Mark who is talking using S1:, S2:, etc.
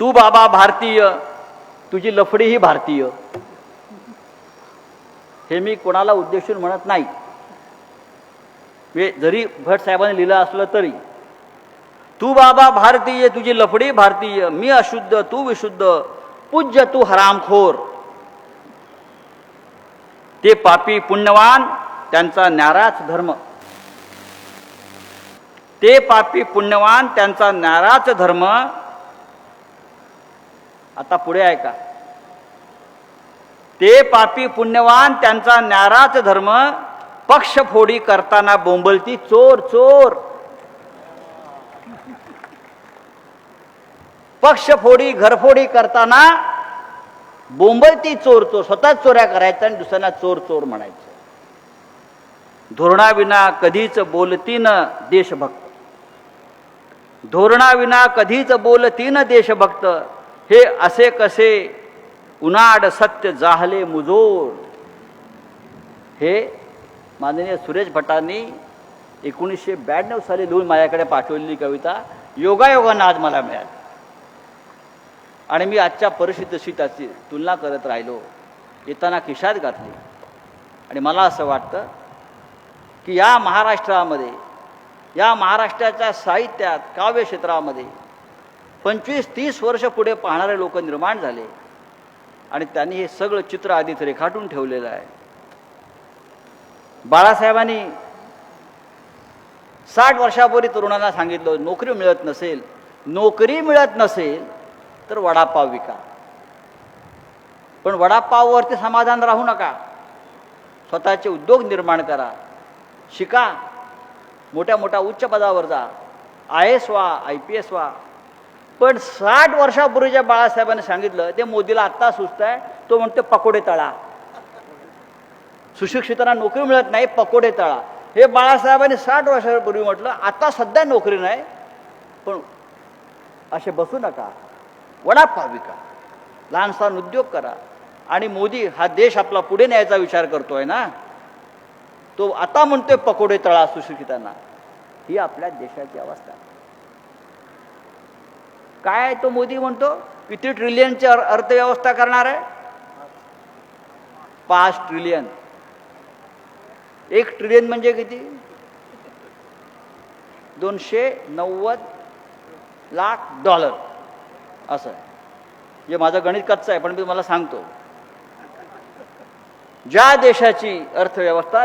S1: तू बाबा भारतीय तुझी लफडी ही भारतीय. हे मी कोणाला उद्देशून म्हणत नाही. हे जरी भट साहेबांनी लिहिलं असलं तरी तू बाबा भारतीय तुझी लफडी भारतीय मी अशुद्ध तू विशुद्ध पूज्य तू हरामखोर. ते पापी पुण्यवान त्यांचा न्याराच धर्म. ते पापी पुण्यवान त्यांचा न्याराच धर्म आता पुढे ऐका ते पापी पुण्यवान त्यांचा न्याराच धर्म पक्षफोडी करताना बोंबलती चोर चोर. पक्षफोडी घरफोडी करताना बोंबलती चोर चोर. स्वतःच चोऱ्या करायचं आणि दुसऱ्यांना चोर चोर म्हणायचं. धोरणाविना कधीच बोलतीन देशभक्त. धोरणाविना कधीच बोलतीन देशभक्त. हे असे कसे उनाड सत्य जाहले मुजोर? हे माननीय सुरेश भटांनी एकोणीसशे ब्याण्णव साली लिहून माझ्याकडे पाठवलेली कविता योगायोगानं आज मला मिळाली. आणि मी आजच्या परिस्थितीशी त्याची तुलना करत राहिलो. येताना खिशात घातली. आणि मला असं वाटतं की या महाराष्ट्रामध्ये या महाराष्ट्राच्या साहित्यात काव्य क्षेत्रामध्ये पंचवीस तीस वर्ष पुढे पाहणारे लोक निर्माण झाले. आणि त्यांनी हे सगळं चित्र आधीच रेखाटून ठेवलेलं आहे. बाळासाहेबांनी साठ वर्षापूर्वी तरुणांना सांगितलं नोकरी मिळत नसेल नोकरी मिळत नसेल तर वडापाव विका. पण वडापाववरती समाधान राहू नका. स्वतःचे उद्योग निर्माण करा. शिका. मोठ्या मोठ्या उच्च पदावर जा. आय एस व्हा आय पी एस व्हा. पण साठ वर्षापूर्वीच्या बाळासाहेबांनी सांगितलं ते मोदीला आत्ता सुचत आहे तो म्हणतो पकोडे तळा. सुशिक्षितांना नोकरी मिळत नाही पकोडे तळा. हे बाळासाहेबांनी साठ वर्षापूर्वी म्हटलं आता सध्या नोकरी नाही पण असे बसू नका. वडापाव विका. लहानसहान उद्योग करा. आणि मोदी हा देश आपला पुढे न्यायचा विचार करतोय ना तो आता म्हणतोय पकोडे तळा सुशिक्षितांना. ही आपल्या देशाची अवस्था. आहे. काय तो मोदी म्हणतो? किती ट्रिलियनची अर- अर्थव्यवस्था करणार आहे? पाच ट्रिलियन. एक ट्रिलियन म्हणजे किती? दोनशे नव्वद लाख डॉलर. असं. जे माझं गणित कच्चं आहे पण मी तुम्हाला सांगतो. ज्या देशाची अर्थव्यवस्था